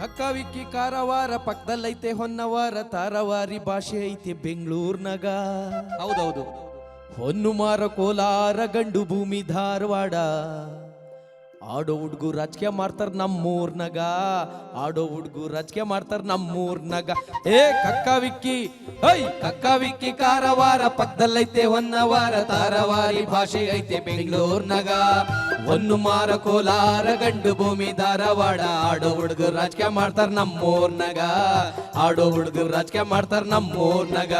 ಕಕ್ಕವಿಕ್ಕಿ ಕಾರವಾರ ಪಕ್ಕದಲ್ಲೈತೆ ಹೊನ್ನವಾರ ತಾರವಾರಿ ಭಾಷೆ ಐತೆ ಬೆಂಗಳೂರ್ನಾಗ. ಹೌದೌದು. ಹೊನ್ನು ಮಾರ ಕೋಲಾರ ಗಂಡು ಭೂಮಿ ಧಾರವಾಡ. ಆಡೋ ಹುಡ್ಗು ರಾಜಕೀಯ ಮಾಡ್ತಾರ ನಮ್ಮೂರ್ನಾಗ ಆಡೋ ಹುಡ್ಗು ರಾಜಕೀಯ ಮಾಡ್ತಾರ ನಮ್ಮೂರ್ನಾಗ ಏ, ಕಕ್ಕ ವಿಕ್ಕಿ. ಐ ಕಕ್ಕ ವಿಕ್ಕಿ ಕಾರವಾರ ಪಕ್ಕದಲ್ಲೈತೆ ಹೊನ್ನವಾರ ತಾರವಾರಿ ಭಾಷೆ ಐತೆ ಬೆಂಗಳೂರ್ನಾಗ ಒಂದು ಮಾರ ಕೋಲಾರ ಗಂಡು ಭೂಮಿ ಧಾರವಾಡ. ಆಡೋ ಹುಡ್ಗು ರಾಜಕೀಯ ಮಾಡ್ತಾರ ನಮ್ಮೂರ್ನಾಗ ಆಡೋ ಹುಡ್ಗು ರಾಜಕೀಯ ಮಾಡ್ತಾರ ನಮ್ಮೂರ್ನಾಗ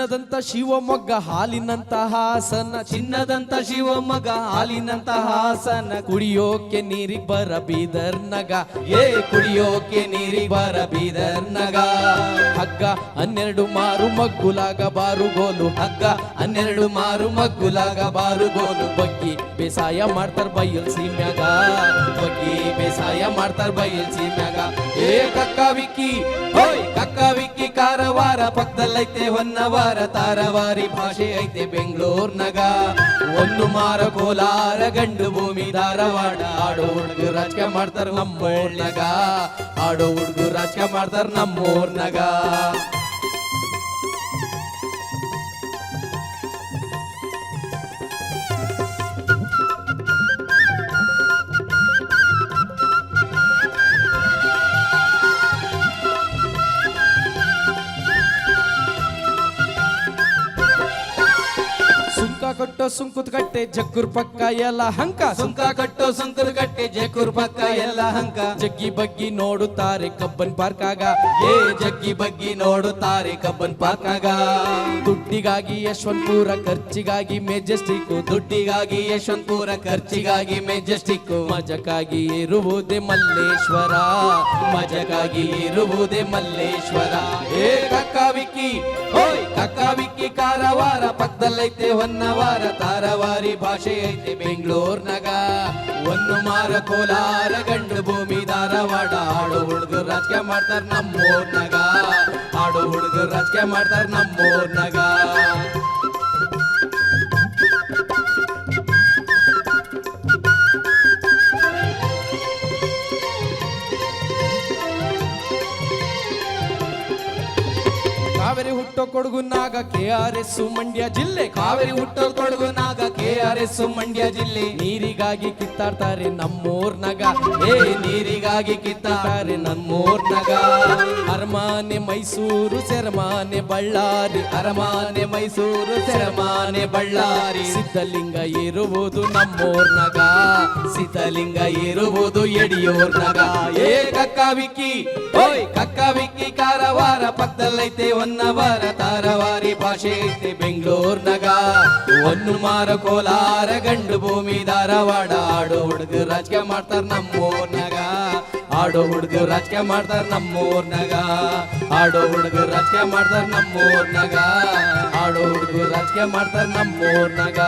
ಚಿನ್ನದಂತ ಶಿವಮೊಗ್ಗ ಹಾಲಿನಂತ ಹಾಸನ. ಚಿನ್ನದಂತ ಶಿವಮೊಗ್ಗ ಹಾಲಿನಂತ ಹಾಸನ. ಕುಡಿಯೋಕೆ ನೀರಿ ಬರ ಬೀದರ್ ನಗ. ಏ, ಕುಡಿಯೋಕೆ ನೀರಿ ಬರ ಬೀದರ್ ನಗ. ಹಗ್ಗ, ಹನ್ನೆರಡು ಮಾರು ಮಗ್ಗುಲಾಗ ಬಾರುಗೋಲು ಹಗ್ಗ, ಹನ್ನೆರಡು ಮಾರು ಮಗ್ಗುಲಾಗ ಬಾರುಗೋಲು ಬಗ್ಗಿ ಬೇಸಾಯ ಮಾಡ್ತಾರ ಬೈಯಲ್ ಸೀಮ್ಯಾಗ. ಬಗ್ಗಿ ಬೇಸಾಯ ಮಾಡ್ತಾರ ಬೈಯಲ್ ಸೀಮ್ಯಾಗ. ಏ, ಕಕ್ಕ ವಿಕ್ಕಿ. ಹೋಯ್, ಕಕ್ಕ ಕಾರವಾರ ಪಕ್ಕದಲ್ಲೈತೆ ಹೊನ್ನವಾರ ತಾರವಾರಿ ಭಾಷೆ ಐತೆ ಬೆಂಗಳೂರ್ನಾಗ ಒಂದು ಮಾರ ಕೋಲಾರ ಗಂಡು ಭೂಮಿ ಧಾರವಾಡ. ಆಡೋ ಹುಡುಗ ರಾಜಕೀಯ ಮಾಡ್ತಾರ ನಮ್ಮೂರ್ನಾಗ ಆಡೋ ಹುಡುಗ ರಾಜಕೀಯ ಮಾಡ್ತಾರ ನಮ್ಮೂರ್ನಾಗ ಕೊಟ್ಟೋ ಸುಂಕುದ ಕಟ್ಟೆ ಜಗ್ಗುರ್ ಪಕ್ಕ ಎಲ್ಲ ಹಂಕ. ಸುಂಕ ಕಟ್ಟೋ ಸುಂಕುತ್ ಕಟ್ಟೆ ಜಗ್ಗುರ್ ಪಕ್ಕ ಎಲ್ಲ ಹಂಕ. ಜಗ್ಗಿ ಬಗ್ಗಿ ನೋಡುತ್ತಾರೆ ಕಬ್ಬನ್ ಪಾರ್ಕಾಗ ಏ ಜಗ್ಗಿ ಬಗ್ಗಿ ನೋಡುತ್ತಾರೆ ಕಬ್ಬನ್ ಪಾರ್ಕಾಗ ದುಡ್ಡಿಗಾಗಿ ಯಶವಂತಪುರ ಖರ್ಚಿಗಾಗಿ ಮೆಜೆಸ್ಟಿಕ್ ದುಡ್ಡಿಗಾಗಿ ಯಶವಂತಪುರ ಖರ್ಚಿಗಾಗಿ ಮೆಜೆಸ್ಟಿಕ್ ಮಜಕ್ಕಾಗಿ ಇರುವುದೇ ಮಲ್ಲೇಶ್ವರ. ಮಜಕ್ಕಾಗಿ ಇರುವುದೇ ಮಲ್ಲೇಶ್ವರ. ಏ ಕಕ್ಕ ವಿಕ್ಕಿ ಓಯ್ ಕಕ್ಕ ವಿಕ್ಕಿ ಕಾರವಾರ. ಪಕ್ಕದಲ್ಲೈತೆ ಹೊನ್ನವಾರ. ತಾರವಾರಿ ಭಾಷೆ ಐತಿ ಬೆಂಗಳೂರ್ನಾಗ ಒಂದು ಮಾರ ಕೋಲಾರ ಗಂಡು ಭೂಮಿ ಧಾರವಾಡ. ಹಾಡು ಹುಡುಗರು ರಾಜಕೀಯ ಮಾಡ್ತಾರ ನಮ್ಮೂರ್ನಾಗ ಹಾಡು ಹುಡುಗರು ರಾಜಕೀಯ ಮಾಡ್ತಾರ ನಮ್ಮೂರ್ನಾಗ ಕಾವೇರಿ ಹುಟ್ಟೋ ಕೊಡಗುನಾಗ ಕೆ ಆರ್ ಎಸ್ ಮಂಡ್ಯ ಜಿಲ್ಲೆ. ಕಾವೇರಿ ಹುಟ್ಟೋ ಕೊಡಗುನಾಗ ಕೆ ಆರ್ ಎಸ್ ಮಂಡ್ಯ ಜಿಲ್ಲೆ. ನೀರಿಗಾಗಿ ಕಿತ್ತಾಡ್ತಾರೆ ನಮ್ಮೂರ್ನಾಗ ಏ, ನೀರಿಗಾಗಿ ಕಿತ್ತಾಡ್ತಾರೆ ನಮ್ಮೂರ್ನಾಗ ಅರಮಾನೆ ಮೈಸೂರು ಸೆರಮಾನೆ ಬಳ್ಳಾರಿ. ಅರಮಾನೆ ಮೈಸೂರು ಸೆರಮಾನೆ ಬಳ್ಳಾರಿ. ಸಿದ್ಧಲಿಂಗ ಇರುವುದು ನಮ್ಮೂರ್ನಾಗ ಸಿದ್ಧಲಿಂಗ ಇರುವುದು ಯಡಿಯೂರ್ನಾಗ ಏ, ಕಕ್ಕ ವಿಕ್ಕಿ. ಓಯ್, ಕಕ್ಕ ವಿಕ್ಕಿ ಕಾರವಾರ ಪಕ್ಕದಲ್ಲೈತೆ ಹೊನ್ನವಾರ ತಾರವಾರಿ ಭಾಷೆ ಐತಿ ಬೆಂಗಳೂರ್ನಾಗ ಒಂದು ಮಾರ ಕೋಲಾರ ಗಂಡು ಭೂಮಿ ಧಾರವಾಡ. ಆಡೋ ಹುಡುಗ ರಾಜಕೀಯ ಮಾಡ್ತಾರ ನಮ್ಮೂರ್ನಾಗ ಆಡೋ ಹುಡುಗ ರಾಜಕೀಯ ಮಾಡ್ತಾರ ನಮ್ಮೂರ್ನಾಗ ಆಡೋ ಹುಡುಗ ರಾಜಕೀಯ ಮಾಡ್ತಾರ ನಮ್ಮೂರ್ನಾಗ ಆಡೋ ಹುಡುಗ ರಾಜಕೀಯ ಮಾಡ್ತಾರ ನಮ್ಮೂರ್ನಾಗ